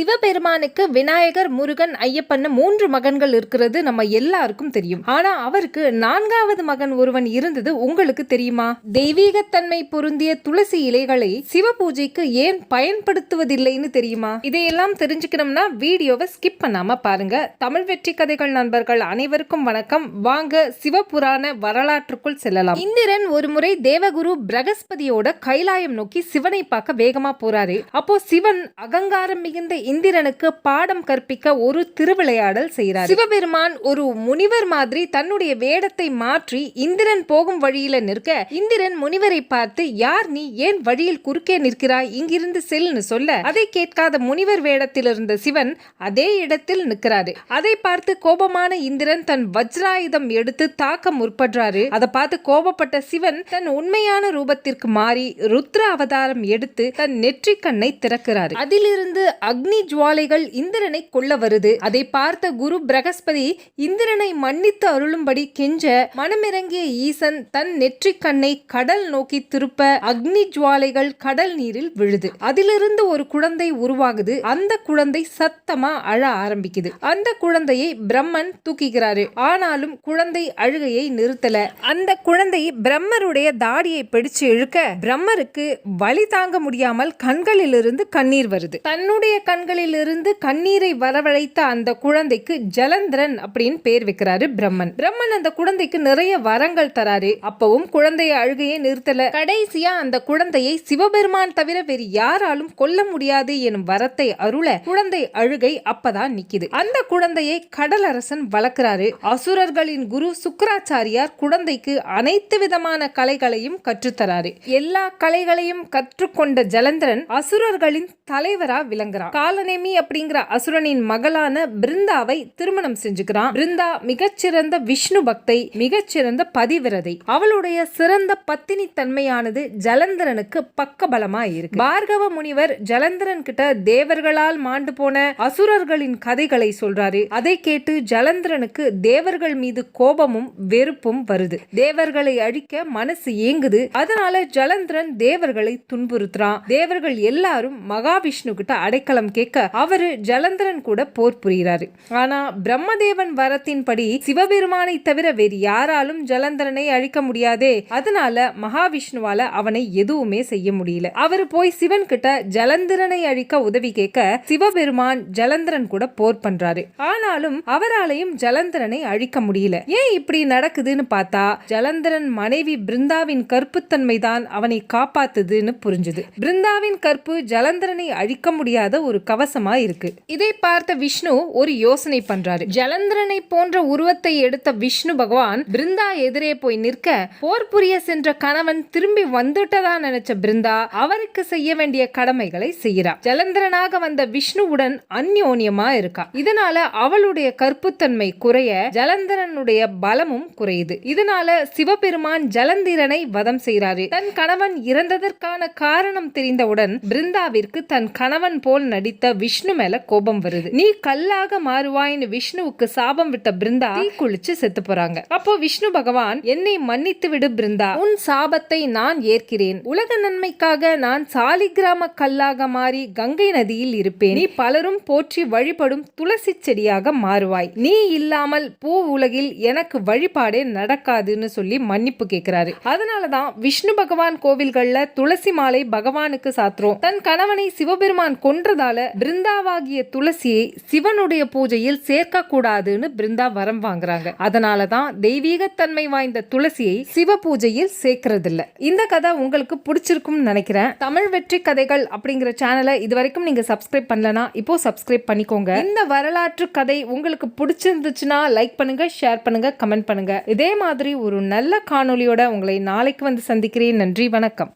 சிவபெருமானுக்கு விநாயகர் முருகன் ஐயப்பன் மூன்று மகன்கள் இருக்கிறது நம்ம எல்லாருக்கும் தெரியும். ஆனா அவருக்கு நான்காவது மகன் ஒருவன் இருந்தது உங்களுக்கு தெரியுமா? தெய்வீகத்தன்மை பொருந்திய துளசி இலைகளை சிவ பூஜைக்கு ஏன் பயன்படுத்துவதில்லைன்னு தெரியுமா? இதையெல்லாம் தெரிஞ்சுக்கணும்னா வீடியோவை ஸ்கிப் பண்ணாம பாருங்க. தமிழ் வெற்றி கதைகள் நண்பர்கள் அனைவருக்கும் வணக்கம். வாங்க சிவபுராண வரலாற்றுக்குள் செல்லலாம். இந்திரன் ஒரு முறை தேவகுரு பிரகஸ்பதியோட கைலாயம் நோக்கி சிவனை பார்க்க வேகமா போறாரு. அப்போ சிவன் அகங்காரம் மிகுந்த இந்திரனுக்கு பாடம் கற்பிக்க ஒரு திருவிளையாடல் செய்கிறார். சிவபெருமான் ஒரு முனிவர் மாதிரி தன்னுடைய வேடத்தை மாற்றி இந்திரன் போகும் வழியில நிற்க இந்திரன் முனிவரை பார்த்து யார் நீ? ஏன் வழியில் குறுக்கே நிற்கிறாய்? இங்கிருந்து செல்னு சொல்ல. அதை கேட்காத முனிவர் வேடத்தில் இருந்த சிவன் அதே இடத்தில் நிற்கிறாரு. அதை பார்த்து கோபமான இந்திரன் தன் வஜ்ராயுதம் எடுத்து தாக்க முற்படுறாரு. அதை பார்த்து கோபப்பட்ட சிவன் தன் உண்மையான ரூபத்திற்கு மாறி ருத்ர அவதாரம் எடுத்து தன் நெற்றிக் கண்ணை திறக்கிறாரு. அதிலிருந்து அக்னி ஜுவாலைகள் இந்திரனை கொல்ல வருது. அதை பார்த்த குரு பிரகஸ்பதி இந்திரனை மன்னித்து அருளும்படி கெஞ்ச மனமிறங்கிய ஈசன் தன் நெற்றிக் கண்ணை கடல் நோக்கி திருப்ப அக்னி ஜுவாலைகள் கடல் நீரில் விழுது. அதிலிருந்து ஒரு குழந்தை உருவாகுது. அந்த குழந்தை சத்தமா அழ ஆரம்பிக்குது. அந்த குழந்தையை பிரம்மன் தூக்கிக்கிறாரு ஆனாலும் குழந்தை அழுகையை நிறுத்தல. அந்த குழந்தை பிரம்மருடைய தாடியை பிடிச்சு இழுக்க பிரம்மருக்கு வழி தாங்க முடியாமல் கண்களிலிருந்து கண்ணீர் வருது. தன்னுடைய கண் கண்களிலிருந்து கண்ணீரை வரவழைத்த அந்த குழந்தைக்கு ஜலந்திரன் அப்படின்னு பேர் வைக்கிறாரு பிரம்மன். பிரம்மன் அந்த குழந்தைக்கு நிறைய வரங்கள் தராரு. அப்பவும் குழந்தைய அழுகையை நிறுத்தல. கடைசியா அந்த குழந்தையை சிவபெருமான் தவிர வேறு யாராலும் கொல்ல முடியாது எனும் வரத்தை அருள குழந்தை அழுகை அப்பதான் நிக்குது. அந்த குழந்தையை கடலரசன் வளர்க்கிறாரு. அசுரர்களின் குரு சுக்கராச்சாரியார் குழந்தைக்கு அனைத்து விதமான கலைகளையும் கற்றுத்தராரு எல்லா கலைகளையும் கற்றுக்கொண்ட ஜலந்திரன் அசுரர்களின் தலைவரா விளங்குறான். காலநேமி அப்படிங்கிற அசுரனின் மகளான பிருந்தாவை திருமணம் செஞ்சுக்கிறான். பிருந்தா மிகச்சிறந்த விஷ்ணு பக்தை மிகச்சிறந்த பதிவிரதை. அவளுடைய சிறந்த பத்தினி தன்மையானது ஜலந்திரனுக்கு பக்கபலமா இருக்கு. பார்கவ முனிவர் ஜலந்திரன் கிட்ட தேவர்களால் மாண்டு போன அசுரர்களின் கதைகளை சொல்றாரு. அதை கேட்டு ஜலந்திரனுக்கு தேவர்கள் மீது கோபமும் வெறுப்பும் வருது. தேவர்களை அழிக்க மனசு ஏங்குது. அதனால ஜலந்திரன் தேவர்களை துன்புறுத்துறான். தேவர்கள் எல்லாரும் மகாவிஷ்ணு கிட்ட அடைக்கலம் கே கேட்க அவரு ஜலந்தரன் கூட போர் புரிகிறாரு. ஆனா பிரம்மதேவன் வரத்தின்படி சிவபெருமானை தவிர வேறு யாராலும் ஜலந்தரனை அழிக்க முடியாதே. அதனால மகாவிஷ்ணுவால அவனை எதுவுமே செய்ய முடியல. அவரு போய் சிவன் கிட்ட ஜலந்திரனை அழிக்க உதவி கேட்க சிவபெருமான் ஜலந்திரன் கூட போர் பண்றாரு. ஆனாலும் அவராலையும் ஜலந்திரனை அழிக்க முடியல. ஏன் இப்படி நடக்குதுன்னு பார்த்தா ஜலந்திரன் மனைவி பிருந்தாவின் கற்புத்தன்மை தான் அவனை காப்பாத்துதுன்னு புரிஞ்சுது. பிருந்தாவின் கற்பு ஜலந்திரனை அழிக்க முடியாத ஒரு கவசமா இருக்கு. இதை பார்த்த விஷ்ணு ஒரு யோசனை பண்றாரு. ஜலந்திரனை போன்ற உருவத்தை எடுத்த விஷ்ணு பகவான் பிருந்தா எதிரே போய் நிற்க போர் புரிய சென்ற கணவன் திரும்பி வந்துட்டதா நினைச்ச பிருந்தா அவருக்கு செய்ய வேண்டிய கடமைகளை செய்கிறார் ஜலந்திரனாக வந்த விஷ்ணுவுடன் அந்யோன்யமா இருக்கா. இதனால அவளுடைய கற்புத்தன்மை குறைய ஜலந்திரனுடைய பலமும் குறையுது. இதனால சிவபெருமான் ஜலந்திரனை வதம் செய்கிறாரு. தன் கணவன் இறந்ததற்கான காரணம் தெரிந்தவுடன் பிருந்தாவிற்கு தன் கணவன் போல் நடித்த விஷ்ணு மேல கோபம் வருது. நீ கல்லாக மாறுவாயின்னு விஷ்ணுவுக்கு சாபம் விட்ட பிருந்தா குளிச்சு செத்து போறாங்க. அப்போ விஷ்ணு பகவான் என்னை மன்னித்து விடு பிருந்தா உன் சாபத்தை நான் ஏற்கிறேன். உலக நன்மைக்காக நான் சாலிகிராம கல்லாக மாறி கங்கை நதியில் இருப்பேன். நீ பலரும் போற்றி வழிபடும் துளசி செடியாக மாறுவாய். நீ இல்லாமல் பூ உலகில் எனக்கு வழிபாடே நடக்காதுன்னு சொல்லி மன்னிப்பு கேட்கிறாரு அதனாலதான் விஷ்ணு பகவான் கோவில்கள்ல துளசி மாலை பகவானுக்கு சாத்துறோம். தன் கணவனை சிவபெருமான் கொன்றதால பிருந்தாவாகிய துளசியை சிவனுடைய பூஜையில் சேர்க்க கூடாதுன்னு பிருந்தா வரம் வாங்குறாங்க. அதனாலதான் தெய்வீகத்தன்மை வாய்ந்த துளசியை சிவ பூஜையில் சேர்க்கறது இல்ல இந்த கதை உங்களுக்கு பிடிச்சிருக்கும்னு நினைக்கிறேன். தமிழ் வெற்றி கதைகள் அப்படிங்கிற சேனலை இது வரைக்கும் நீங்க சப்ஸ்கிரைப் பண்ணலனா இப்போ சப்ஸ்கிரைப் பண்ணிக்கோங்க. இந்த வரலாற்று கதை உங்களுக்கு பிடிச்சிருந்துச்சுன்னா லைக் பண்ணுங்க ஷேர் பண்ணுங்க கமெண்ட் பண்ணுங்க. இதே மாதிரி ஒரு நல்ல காணொளியோட உங்களை நாளைக்கு வந்து சந்திக்கிறேன். நன்றி வணக்கம்.